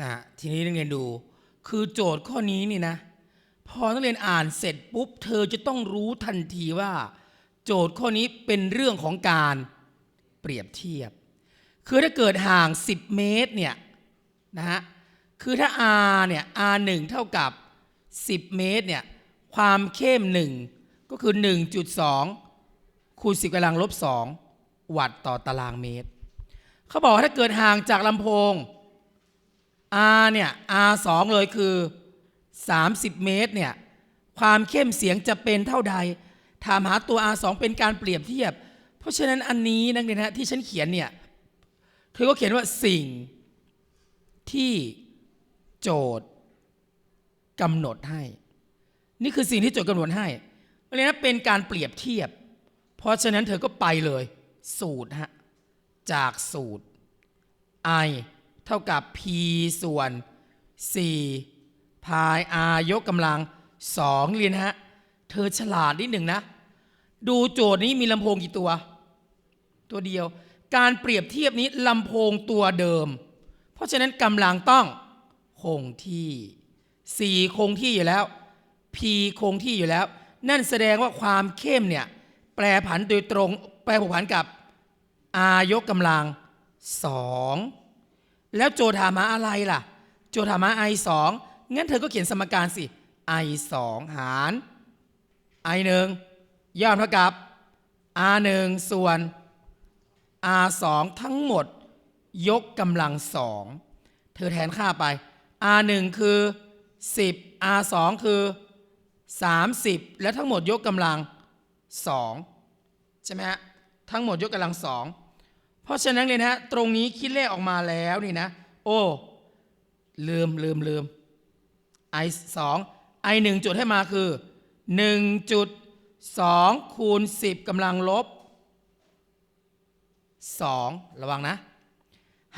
นะทีนี้นักเรียนดู คือโจทย์ข้อนี้นี่นะ พอนักเรียนอ่านเสร็จปุ๊บ เธอจะต้องรู้ทันทีว่า โจทย์ข้อนี้เป็นเรื่องของการเปรียบเทียบ คือถ้าเกิดห่าง 10 เมตรเนี่ยนะฮะคือถ้า r เนี่ย r 1เท่ากับ 10 เมตรเนี่ยความเข้ม 1 ก็คือ 1.2 คูณ 10กำลังลบ 2 วัตต์ต่อตารางเมตร เขาบอกว่าถ้าเกิดห่างจากลำโพง R เนี่ย R 2เลยคือ 30 เมตรเนี่ย ความเข้มเสียงจะเป็นเท่าใด ถามหาตัว R 2เป็นการเปรียบเทียบ เพราะฉะนั้นอันนี้นักเรียนนะที่ฉันเขียนเนี่ยเธอก็เขียนว่าสิ่งที่โจทย์กำหนดให้ นี่คือสิ่งที่โจทย์กำหนดให้เราะฉะเป็นการเปรียบเทียบ เพราะฉะนั้นเธอก็ไปเลย สูตรฮะจากสูตร i เท่ากับ p ส่วน 4 พาย r ยกกำลัง 2 เรียนฮะ เธอฉลาดนิดหนึ่งนะ ดูโจทย์นี้มีลำโพงกี่ตัว ตัวเดียว การเปรียบเทียบนี้ลำโพงตัวเดิม เพราะฉะนั้นกำลังต้องคงที่ 4 คงที่อยู่แล้ว p คงที่อยู่แล้ว นั่นแสดงว่าความเข้มเนี่ยแปรผันโดยตรง แปรผกผันกับ r ยกกำลัง 2 แล้วโจทย์ถามหาอะไรล่ะ โจทย์ถามหา i 2งั้นเธอก็เขียนสมการสิ i 2หาร i 1ย่อมเท่ากับ r 1ส่วน r 2ทั้งหมด ยกกำลัง2เธอแทนค่าไป r 1คือ 10 r 2คือ 30 แล้วทั้งหมดยกกำลัง2ใช่ไหมฮะทั้งหมดยกกำลังสอง ราะฉะนั้นเลยนะฮะตรงนี้คิดเลขออกมาแล้วนี่นะ โอ้ลืมลืมลืม i 2 i 1จุดให้มาคือ 1.2 คูณ 10กำลังลบ 2 ระวังนะ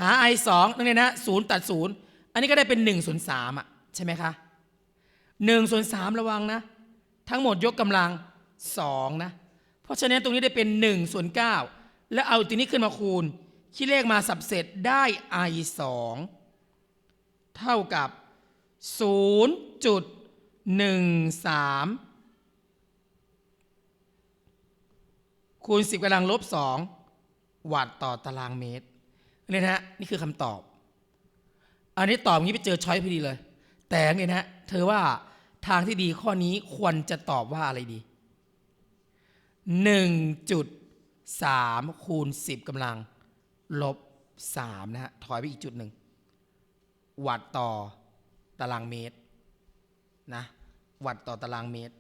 หา i 2นั่นเองนะ0ตัด 0 อันนี้ก็ได้เป็น1ส่วน3อะใช่ไหมคะ1ส่วน3ระวังนะ ทั้งหมดยกกำลัง2นะ เพราะฉะนั้นตรงนี้ได้เป็น1ส่วน9 แล้วเอาตัวนี้ขึ้นมาคูณ คิดเลขมาสับเสร็จได้ i 2เท่ากับ 0.13 คูณ 10กำลังลบ 2 วัตต์ต่อตารางเมตรเนี่ยนะฮะนี่คือคำตอบ อันนี้ตอบงี้ไปเจอช้อยพอดีเลย แต่เนี่ยนะฮะเธอว่าทางที่ดีข้อนี้ควรจะตอบว่าอะไรดี 3 คูณ 10กำลัง ลบ 3 นะฮะ ถอยไปอีกจุดหนึ่ง วัตต์ต่อตารางเมตรนะ วัตต์ต่อตารางเมตร